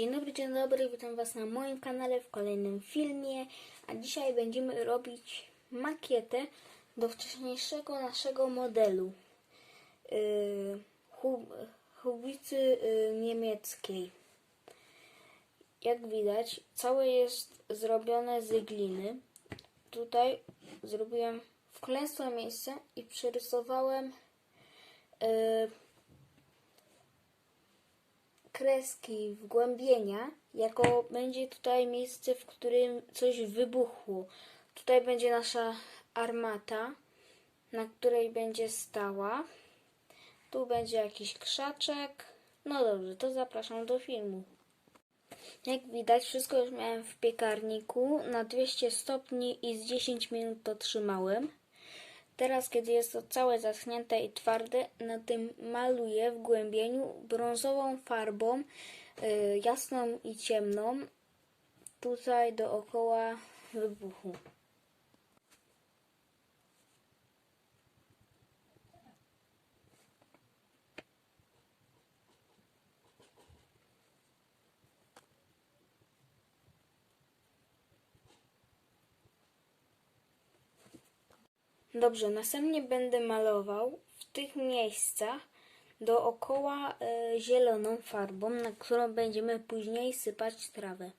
Dzień dobry, dzień dobry, witam Was na moim kanale w kolejnym filmie, a dzisiaj będziemy robić makietę do wcześniejszego naszego modelu yy, hub, hubicy yy, niemieckiej. Jak widać, całe jest zrobione z gliny. Tutaj zrobiłem wklęsłe miejsce i przerysowałem yy, kreski wgłębienia, jako będzie tutaj miejsce, w którym coś wybuchło. Tutaj będzie nasza armata, na której będzie stała. Tu będzie jakiś krzaczek. No dobrze, to zapraszam do filmu. Jak widać, wszystko już miałem w piekarniku na 200 stopni i z 10 minut to trzymałem. Teraz, kiedy jest to całe zaschnięte i twarde, na tym maluję w głębieniu brązową farbą, y, jasną i ciemną, tutaj dookoła wybuchu. Dobrze, następnie będę malował w tych miejscach dookoła e, zieloną farbą, na którą będziemy później sypać trawę.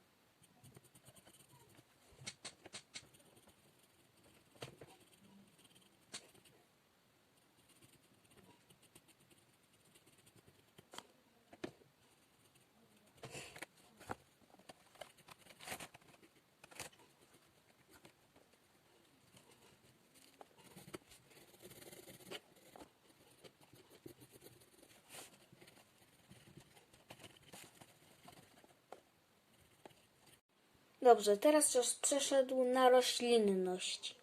Dobrze, teraz czas przeszedł na roślinność.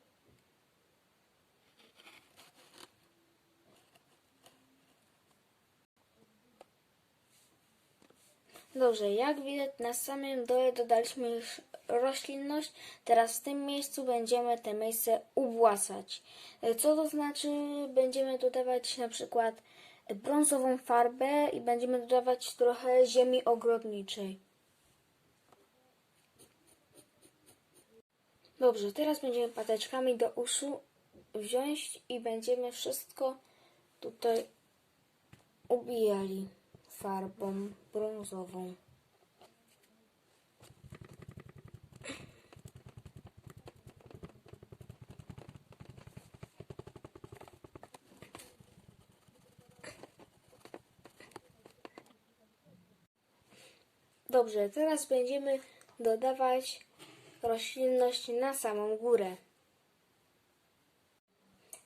Dobrze, jak widać na samym dole dodaliśmy już roślinność. Teraz w tym miejscu będziemy te miejsce ubłacać. E, Co to znaczy? Będziemy dodawać na przykład brązową farbę i będziemy dodawać trochę ziemi ogrodniczej. Dobrze, teraz będziemy pateczkami do uszu wziąć i będziemy wszystko tutaj ubijali farbą brązową. Dobrze, teraz będziemy dodawać roślinność na samą górę.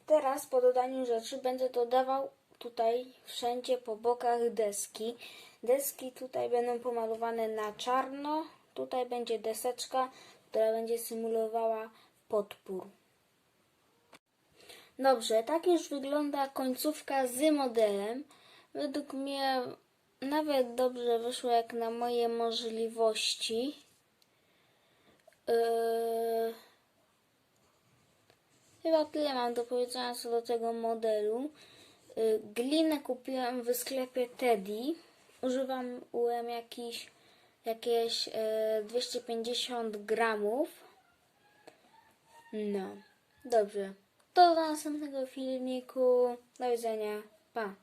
Teraz po dodaniu rzeczy będę dodawał tutaj wszędzie po bokach deski. Deski tutaj będą pomalowane na czarno. Tutaj będzie deseczka, która będzie symulowała podpór. Dobrze, tak już wygląda końcówka z modelem. Według mnie nawet dobrze wyszło jak na moje możliwości. Yy, Chyba tyle mam do powiedzenia co do tego modelu. Yy, Glinę kupiłam w sklepie Teddy. Używam UM jakiś, jakieś yy, 250 gramów. No, dobrze. To do następnego filmiku. Do widzenia. Pa.